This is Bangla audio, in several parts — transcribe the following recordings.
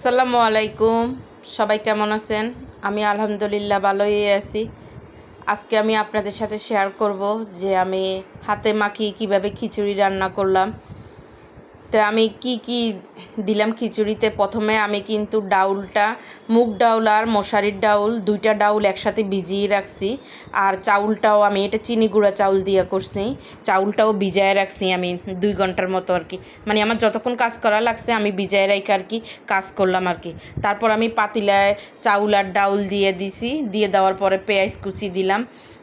আসসালামু আলাইকুম। সবাই কেমন আছেন? আমি আলহামদুলিল্লাহ ভালোই আছি। আজকে আমি আপনাদের সাথে শেয়ার করব যে আমি হাতে মাখিয়ে কীভাবে খিচুড়ি রান্না করলাম। তো আমি কি কি দিলাম খিচুড়িতে? প্রথমে আমি কিন্তু ডাউলটা, মুগ ডাউল আর মশারির ডাউল, দুইটা ডাউল একসাথে ভিজিয়ে রাখছি। আর চাউলটাও আমি, এটা চিনি গুঁড়া চাউল দিয়ে করছি। চাউলটাও ভিজায় রাখছি আমি দুই ঘণ্টার মতো আর কি। মানে আমার যতক্ষণ কাজ করা লাগছে, আমি ভিজায় রেখে আর কি কাজ করলাম আর কি। তারপর আমি পাতিলায় চাউল আর ডাউল দিয়ে দিছি। দিয়ে দেওয়ার পরে পেঁয়াজ কুচি দিলাম।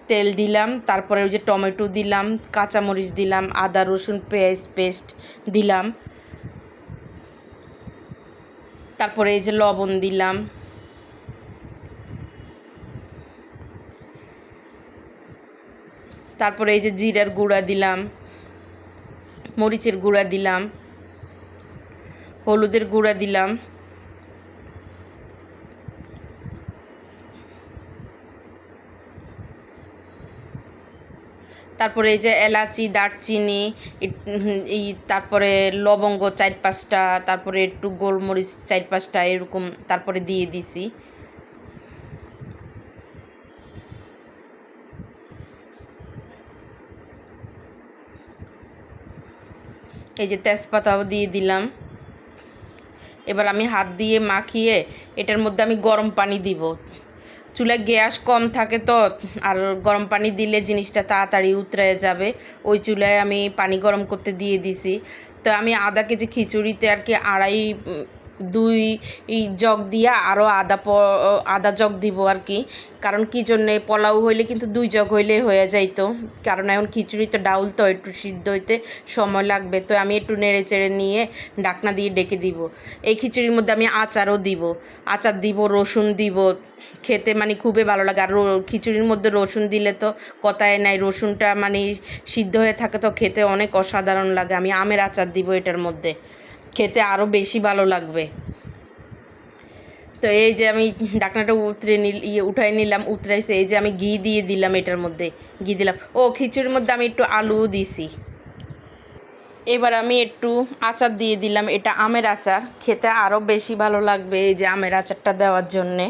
তেল দিলাম, তারপরে ওই যে টমেটো দিলাম, কাঁচামরিচ দিলাম, আদা, রসুন, পেঁয়াজ পেস্ট দিলাম। তারপরে এই যে লবণ দিলাম। তারপরে এই যে জিরার গুঁড়া দিলাম, মরিচের গুঁড়া দিলাম, হলুদের গুঁড়া দিলাম। তারপরে এই যে এলাচি, দারচিনি এই তারপরে লবঙ্গ চার পাঁচটা, তারপরে একটু গোলমরিচ চার পাঁচটা এরকম তারপরে দিয়ে দিছি। এই যে তেজপাতাও দিয়ে দিলাম। এবার আমি হাত দিয়ে মাখিয়ে এটার মধ্যে আমি গরম পানি দিব। চুলায় গ্যাস কম থাকে তো, আর গরম পানি দিলে জিনিসটা তাড়াতাড়ি উতরে যাবে। ওই চুলায় আমি পানি গরম করতে দিয়ে দিছি। তো আমি আধা কেজি খিচুড়িতে আর কি আড়াই দুই জগ দিয়া আরও আদা প আদা জগ দিব আর কি। কারণ কী জন্যে পোলাও হইলে কিন্তু দুই জগ হইলে হয়ে যাইতো। কারণ এখন খিচুড়ি তো ডাউল তো, একটু সিদ্ধ হইতে সময় লাগবে। তো আমি একটু নেড়ে চেড়ে নিয়ে ডাকনা দিয়ে ডেকে দিব। এই খিচুড়ির মধ্যে আমি আচারও দিব। আচার দিব, রসুন দিব। খেতে মানে খুবই ভালো লাগে। আর খিচুড়ির মধ্যে রসুন দিলে তো কথায় নাই। রসুনটা মানে সিদ্ধ হয়ে থাকে তো খেতে অনেক অসাধারণ লাগে। আমি আমের আচার দিব এটার মধ্যে। খেতে আরও বেশি ভালো লাগবে। তো এই যে আমি ডাকনাটা উতরে নিল ইয়ে উঠাই নিলাম, উতরাইছে, এই যে আমি ঘি দিয়ে দিলাম এটার মধ্যে, ঘি দিলাম। ও, খিচুড়ির মধ্যে আমি একটু আলু দিছি। এবার আমি একটু আচার দিয়ে দিলাম, এটা আমের আচার, খেতে আরও বেশি ভালো লাগবে এই যে আমের আচারটা দেওয়ার জন্যে।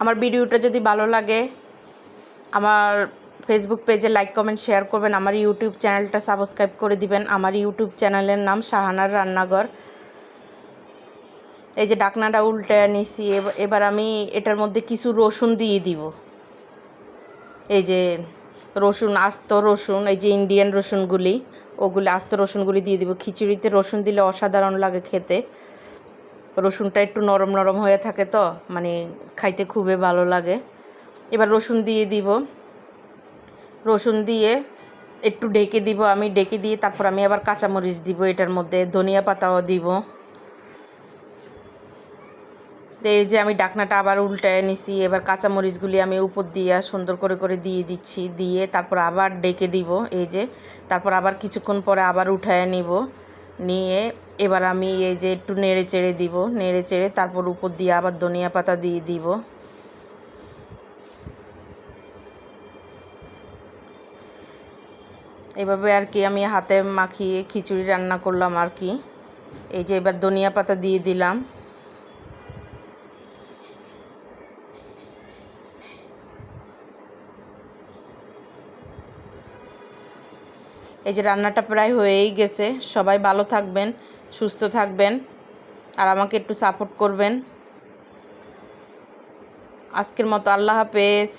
আমার ভিডিওটা যদি ভালো লাগে, আমার ফেসবুক পেজে লাইক কমেন্ট শেয়ার করবেন। আমার ইউটিউব চ্যানেলটা সাবস্ক্রাইব করে দিবেন। আমার ইউটিউব চ্যানেলের নাম শাহানার রান্নাঘর। এই যে ডাকনাটা উল্টে নিছি। এবার আমি এটার মধ্যে কিছু রসুন দিয়ে দিব। এই যে রসুন, আস্ত রসুন, এই যে ইন্ডিয়ান রসুনগুলি, ওগুলি আস্ত রসুনগুলি দিয়ে দিব। খিচুড়িতে রসুন দিলে অসাধারণ লাগে খেতে। রসুনটা একটু নরম নরম হয়ে থাকে তো মানে খাইতে খুবই ভালো লাগে। এবার রসুন দিয়ে দিব। রসুন দিয়ে একটু ডেকে দিব, আমি ডেকে দিয়ে তারপর আমি আবার কাঁচামরিচ দিব, এটার মধ্যে ধনিয়া পাতাও দিব। এই যে আমি ডাকনাটা আবার উল্টায় নিছি, এবার কাঁচামরিচগুলি আমি উপর দিয়ে সুন্দর করে করে দিয়ে দিচ্ছি, দিয়ে তারপর আবার ডেকে দিব, এই যে তারপর আবার কিছুক্ষণ পরে আবার উঠায় নিব, নিয়ে এবার আমি এই যে একটু নেড়ে চেড়ে দিব, নেড়ে চেড়ে তারপর উপর দিয়ে আবার ধনিয়া পাতা দিয়ে দিব। এভাবে আর কি আমি হাতে মাখিয়ে খিচুড়ি রান্না করলাম আর কি। এই যে এবার ধনিয়া পাতা দিয়ে দিলাম। এই যে রান্নাটা প্রায় হয়েই গেছে। সবাই ভালো থাকবেন, সুস্থ থাকবেন, আর আমাকে একটু সাপোর্ট করবেন। আজকের মতো আল্লাহ হাফেজ।